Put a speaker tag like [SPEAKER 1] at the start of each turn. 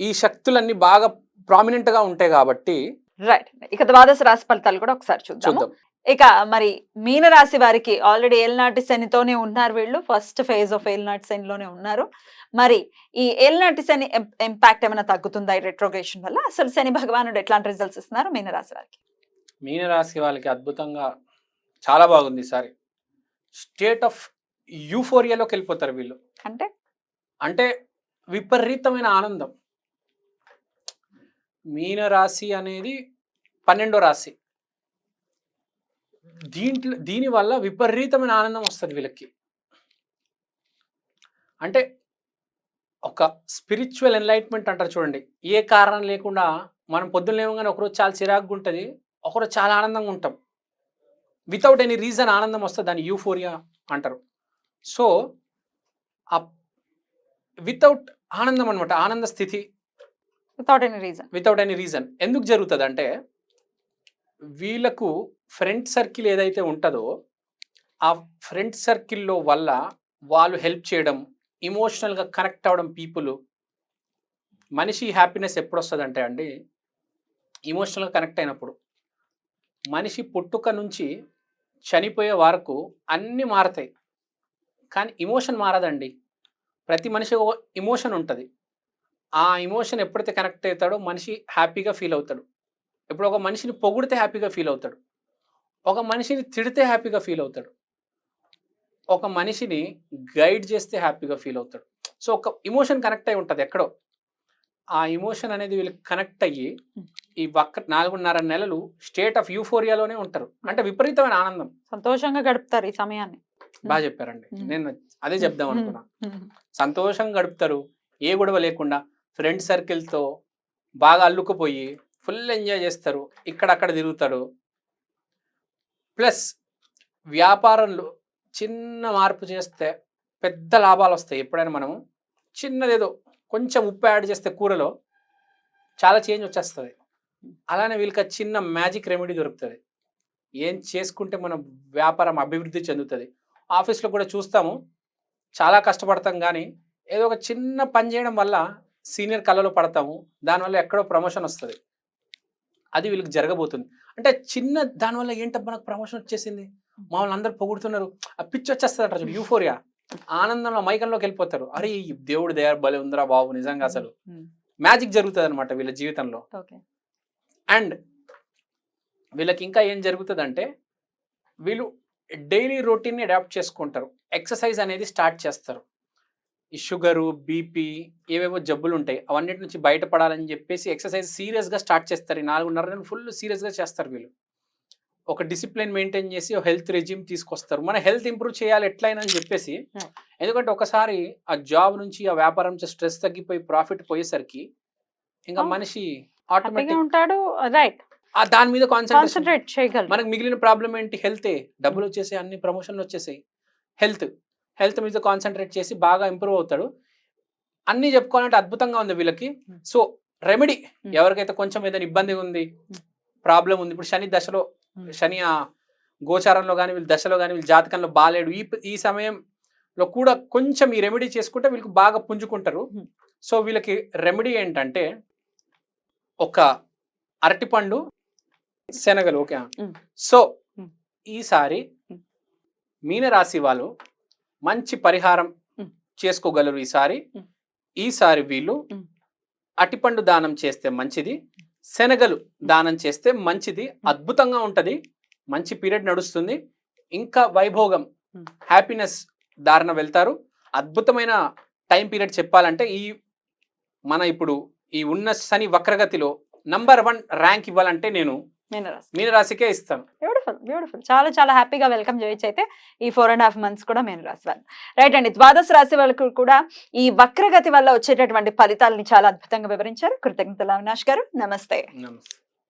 [SPEAKER 1] ఈ శక్తులన్నీ బాగా ప్రామినెంట్గా ఉంటాయి కాబట్టి
[SPEAKER 2] రైట్ ఇక ద్వాదశ రాశి ఫలితాలు కూడా ఒకసారి చూద్దాం. ఇక మరి మీన రాశి వారికి ఆల్రెడీ ఏల్నాటి శనితోనే ఉన్నారు వీళ్ళు. ఫస్ట్ ఫేజ్ ఆఫ్ ఏల్నాటి శనిలోనే ఉన్నారు. మరి ఈ ఏల్నాటి శని ఇంపాక్ట్ ఏమైనా తగ్గుతుందా ఈ రెట్రోగేషన్ వల్ల? అసలు శని భగవానుడు ఎట్లాంటి రిజల్ట్స్ ఇస్తున్నారు మీన రాశి వారికి?
[SPEAKER 1] మీనరాశి వాళ్ళకి అద్భుతంగా చాలా బాగుంది ఈసారి స్టేట్ ఆఫ్ యూఫోరియాలోకి వెళ్ళిపోతారు వీళ్ళు.
[SPEAKER 2] అంటే?
[SPEAKER 1] అంటే విపరీతమైన ఆనందం. మీనరాశి అనేది పన్నెండో రాశి. దీంట్లో దీనివల్ల విపరీతమైన ఆనందం వస్తుంది వీళ్ళకి. అంటే ఒక స్పిరిచువల్ ఎన్లైట్మెంట్ అంటారు చూడండి. ఏ కారణం లేకుండా మనం పొద్దున్న లేవగానే ఒకరోజు చాలా చిరాకుగా ఉంటుంది ఒకరోజు చాలా ఆనందంగా ఉంటాం. వితౌట్ ఎనీ రీజన్ ఆనందం వస్తుంది దాన్ని యూఫోరియా అంటారు. సో ఆ వితౌట్ ఆనందం అనమాట ఆనంద స్థితి.
[SPEAKER 2] Without any reason
[SPEAKER 1] without any reason ఎందుకు జరుగుతుంది అంటే వీళ్ళకు ఫ్రెండ్ సర్కిల్ ఏదైతే ఉంటుందో ఆ ఫ్రెండ్ సర్కిల్లో వల్ల వాళ్ళు హెల్ప్ చేయడం ఇమోషనల్గా కనెక్ట్ అవ్వడం పీపుల్ మనిషి హ్యాపీనెస్ ఎప్పుడు వస్తుందంటే అండి ఇమోషనల్గా కనెక్ట్ అయినప్పుడు. మనిషి పుట్టుక నుంచి చనిపోయే వరకు అన్నీ మారతాయి. కానీ ఇమోషన్ మారదండి. ప్రతి మనిషి ఒక ఇమోషన్ ఉంటుంది. ఆ ఇమోషన్ ఎప్పుడైతే కనెక్ట్ అవుతాడో మనిషి హ్యాపీగా ఫీల్ అవుతాడు. ఇప్పుడు ఒక మనిషిని పొగిడితే హ్యాపీగా ఫీల్ అవుతాడు. ఒక మనిషిని తిడితే హ్యాపీగా ఫీల్ అవుతాడు. ఒక మనిషిని గైడ్ చేస్తే హ్యాపీగా ఫీల్ అవుతాడు. సో ఒక ఇమోషన్ కనెక్ట్ అయి ఉంటుంది ఎక్కడో. ఆ ఇమోషన్ అనేది వీళ్ళకి కనెక్ట్ అయ్యి ఈ వక్ర నాలుగున్నర నెలలు స్టేట్ ఆఫ్ యూఫోరియాలోనే ఉంటారు. అంటే విపరీతమైన ఆనందం.
[SPEAKER 2] సంతోషంగా గడుపుతారు ఈ సమయాన్ని.
[SPEAKER 1] బాగా చెప్పారండి. నేను అదే చెప్దాం అనుకున్నా. సంతోషంగా గడుపుతారు. ఏ గొడవ లేకుండా ఫ్రెండ్ సర్కిల్తో బాగా అల్లుకుపోయి ఫుల్ ఎంజాయ్ చేస్తారు. ఇక్కడక్కడ తిరుగుతారు ప్లస్ వ్యాపారంలో చిన్న మార్పు చేస్తే పెద్ద లాభాలు వస్తాయి. ఎప్పుడైనా మనము చిన్నదేదో కొంచెం ఉప్పు యాడ్ చేస్తే కూరలో చాలా చేంజ్ వచ్చేస్తుంది. అలానే వీళ్ళకి చిన్న మ్యాజిక్ రెమెడీ దొరుకుతుంది. ఏం చేసుకుంటే మన వ్యాపారం అభివృద్ధి చెందుతుంది. ఆఫీస్లో కూడా చూస్తాము. చాలా కష్టపడతాం కానీ ఏదో ఒక చిన్న పని చేయడం వల్ల సీనియర్ కళలో పడతాము దానివల్ల ఎక్కడో ప్రమోషన్ వస్తుంది. అది వీళ్ళకి జరగబోతుంది. అంటే చిన్న దానివల్ల ఏంటబ్బా నాకు ప్రమోషన్ వచ్చేసింది? మామూలు అందరూ పొగుడుతున్నారు. ఆ పిచ్చి వచ్చేస్తుంది అంటారు యూఫోరియా. ఆనందంలో మైకంలోకి వెళ్ళిపోతారు. అరే ఈ దేవుడి దయ భలే ఉందిరా బాబు నిజంగా అసలు. మ్యాజిక్ జరుగుతుంది అనమాట వీళ్ళ జీవితంలో. అండ్ వీళ్ళకి ఇంకా ఏం జరుగుతుందంటే వీళ్ళు డైలీ రొటీన్ని అడాప్ట్ చేసుకుంటారు. ఎక్సర్సైజ్ అనేది స్టార్ట్ చేస్తారు. ఈ షుగరు బీపీ ఏవేవో జబ్బులు ఉంటాయి అవన్నిటి నుంచి బయటపడాలని చెప్పేసి ఎక్సర్సైజ్ సీరియస్గా స్టార్ట్ చేస్తారు. ఈ నాలుగున్నర నెలలు ఫుల్ సీరియస్గా చేస్తారు వీళ్ళు. ఒక డిసిప్లిన్ మెయింటైన్ చేసి ఒక హెల్త్ రెజ్యూమ్ తీసుకొస్తారు. మన హెల్త్ ఇంప్రూవ్ చేయాలి ఎట్లయినా అని చెప్పేసి. ఎందుకంటే ఒకసారి ఆ జాబ్ నుంచి ఆ వ్యాపారం నుంచి స్ట్రెస్ తగ్గిపోయి ప్రాఫిట్ పోయేసరికి ఇంకా. మనిషి ఆటోమేటిక్
[SPEAKER 2] ఉంటాడు. రైట్.
[SPEAKER 1] ఆ దాని మీద
[SPEAKER 2] కాన్సన్ట్రేట్ చేయగలరు
[SPEAKER 1] మనకు మిగిలిన ప్రాబ్లం ఏంటి? హెల్తే డబ్బులు వచ్చేసాయి అన్ని ప్రమోషన్లు వచ్చేసాయి. హెల్త్ హెల్త్ మీద కాన్సన్ట్రేట్ చేసి బాగా ఇంప్రూవ్ అవుతాడు అన్నీ చెప్పుకోవాలంటే అద్భుతంగా ఉంది వీళ్ళకి. So remedy. ఎవరికైతే కొంచెం ఏదైనా ఇబ్బంది ఉంది ప్రాబ్లం ఉంది ఇప్పుడు శని దశలో. శని ఆ గోచారంలో కానీ వీళ్ళ దశలో కానీ వీళ్ళ జాతకంలో బాలేడు ఈ ఈ సమయంలో కూడా కొంచెం ఈ రెమెడీ చేసుకుంటే వీళ్ళకి బాగా పుంజుకుంటారు. సో వీళ్ళకి రెమెడీ ఏంటంటే ఒక అరటిపండు శనగలు ఓకే. సో. ఈసారి. మీనరాశి వాళ్ళు మంచి పరిహారం. చేసుకోగలరు ఈసారి. ఈసారి వీళ్ళు. అటిపండు దానం చేస్తే మంచిది శనగలు దానం చేస్తే మంచిది అద్భుతంగా ఉంటది మంచి పీరియడ్ నడుస్తుంది ఇంకా వైభోగం. హ్యాపీనెస్ దారిన వెళ్తారు అద్భుతమైన టైం పీరియడ్ చెప్పాలంటే ఈ మన ఇప్పుడు ఈ ఉన్న శని వక్రగతిలో నంబర్ వన్ ర్యాంక్ ఇవ్వాలంటే నేను మీనరాశికే ఇస్తాను.
[SPEAKER 2] బ్యూటిఫుల్ బ్యూటిఫుల్ చాలా చాలా హ్యాపీగా వెల్కమ్ చేయొచ్చు అయితే ఈ ఫోర్ అండ్ హాఫ్ మంత్స్ కూడా మీన రాశి వాళ్ళు. రైట్ అండి ద్వాదశ రాశి వాళ్ళకు కూడా ఈ వక్రగతి వల్ల వచ్చేటటువంటి ఫలితాలని చాలా అద్భుతంగా వివరించారు. కృతజ్ఞతలు అవినాష్ గారు. నమస్తే.
[SPEAKER 1] నమస్తే.